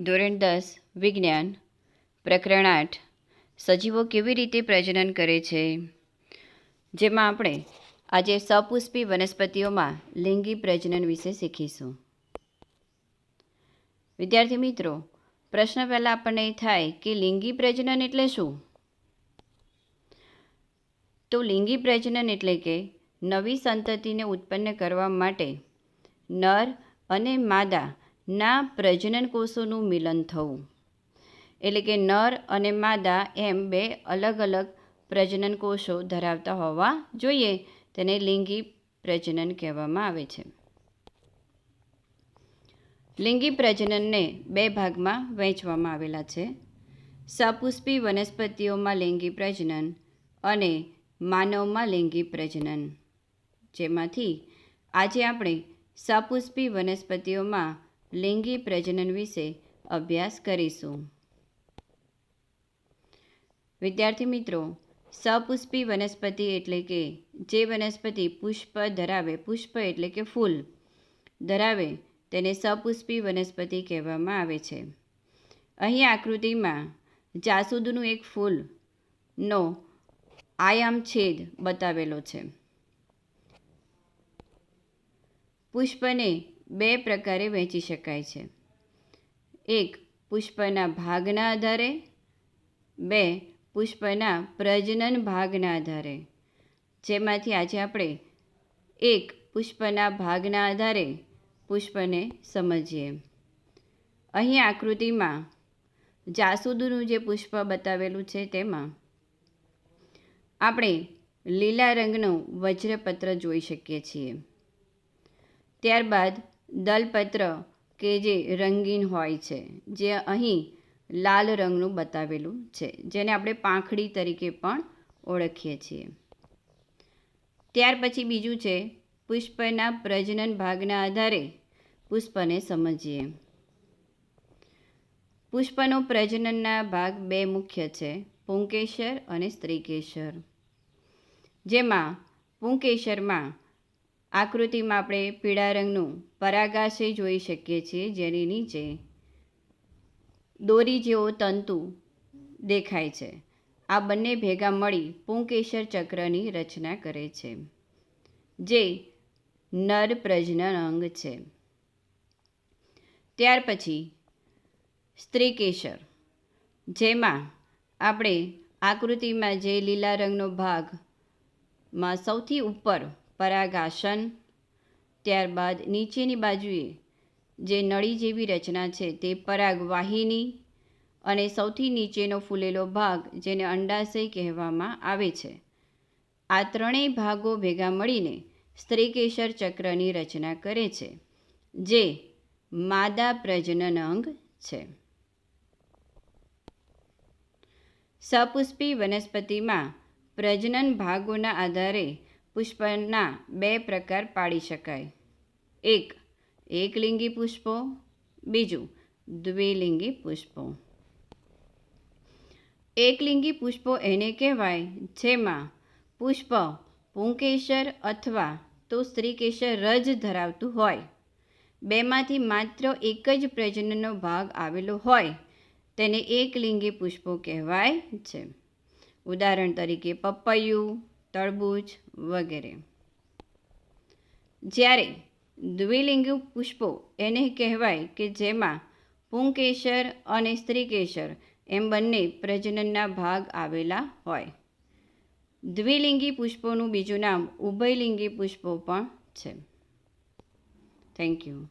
ધોરણ દસ, વિજ્ઞાન, પ્રકરણ આઠ, સજીવો કેવી રીતે પ્રજનન કરે છે? જેમાં આપણે આજે સપુષ્પી વનસ્પતિઓમાં લિંગી પ્રજનન વિશે શીખીશું. વિદ્યાર્થી મિત્રો, પ્રશ્ન પહેલાં આપણને એ થાય કે લિંગી પ્રજનન એટલે શું? તો લિંગી પ્રજનન એટલે કે નવી સંતતિને ઉત્પન્ન કરવા માટે નર અને માદાના પ્રજનન કોષોનું મિલન થવું. એટલે કે નર અને માદા એમ બે અલગ અલગ પ્રજનન કોષો ધરાવતા હોવા જોઈએ, તેને લિંગી પ્રજનન કહેવામાં આવે છે. લિંગી પ્રજનનને બે ભાગમાં વહેંચવામાં આવેલા છે. સપુષ્પી વનસ્પતિઓમાં લિંગી પ્રજનન અને માનવમાં લિંગી પ્રજનન. જેમાંથી આજે આપણે સપુષ્પી વનસ્પતિઓમાં લિંગી પ્રજનન વિશે અભ્યાસ કરીશું. વિદ્યાર્થી મિત્રો, સપુષ્પી વનસ્પતિ એટલે કે જે વનસ્પતિ પુષ્પ ધરાવે, પુષ્પ એટલે કે ફૂલ, ધરાવે તેને સપુષ્પી વનસ્પતિ કહેવામાં આવે છે. અહીં આકૃતિમાં જાસૂદનું એક ફૂલનો આયામ છેદ બતાવેલો છે. પુષ્પને બે પ્રકારે વહેંચી શકાય છે. એક, પુષ્પના ભાગના આધારે. બે, પુષ્પના પ્રજનન ભાગના આધારે. જેમાંથી આજે આપણે એક, પુષ્પના ભાગના આધારે પુષ્પને સમજીએ. અહીં આકૃતિમાં જાસૂદનું જે પુષ્પ બતાવેલું છે તેમાં આપણે લીલા રંગનું વજ્રપત્ર જોઈ શકીએ છીએ. ત્યારબાદ દલપત્ર કે જે રંગીન હોય છે, જે અહીં લાલ રંગનું બતાવેલું છે, જેને આપણે પાંખડી તરીકે પણ ઓળખીએ છીએ. ત્યાર પછી બીજું છે, પુષ્પના પ્રજનન ભાગના આધારે પુષ્પને સમજીએ. પુષ્પનો પ્રજનનના ભાગ બે મુખ્ય છે, પુંકેશર અને સ્ત્રીકેશર. જેમાં પુંકેશરમાં આકૃતિમાં આપણે પીળા રંગનું પરાગાશય જોઈ શકીએ છીએ, જેની નીચે દોરી જેવો તંતુ દેખાય છે. આ બંને ભેગા મળી પુંકેશર ચક્રની રચના કરે છે, જે નર પ્રજનન અંગ છે. ત્યાર પછી સ્ત્રીકેશર જેમાં આપણે આકૃતિમાં જે લીલા રંગનો ભાગમાં સૌથી ઉપર પરાગાસન. ત્યારબાદ નીચેની બાજુએ જે નળી જેવી રચના છે તે પરાગવાહિની અને સૌથી નીચેનો ફૂલેલો ભાગ જેને અંડાશય કહેવામાં આવે છે. આ ત્રણેય ભાગો ભેગા મળીને સ્ત્રીકેશર ચક્રની રચના કરે છે, જે માદા પ્રજનન અંગ છે. સપુષ્પી વનસ્પતિમાં પ્રજનન ભાગોના આધારે પુષ્પના બે પ્રકાર પાડી શકાય. એક, એકલિંગી પુષ્પો, બીજું દ્વિલિંગી પુષ્પો. એકલિંગી પુષ્પો એને કહેવાય જેમાં પુષ્પ પુંકેશર અથવા તો સ્ત્રીકેશર રજ ધરાવતું હોય. બેમાંથી માત્ર એક જ પ્રજનનનો ભાગ આવેલો હોય તેને એકલિંગી પુષ્પો કહેવાય છે. ઉદાહરણ તરીકે પપૈયું તરબૂચ વગેરે. જ્યારે દ્વિલિંગી પુષ્પો એને કહેવાય કે જેમાં પુંકેશર અને સ્ત્રીકેશર એમ બંને પ્રજનનના ભાગ આવેલા હોય. દ્વિલિંગી પુષ્પોનું બીજું નામ ઉભયલિંગી પુષ્પો પણ છે. Thank you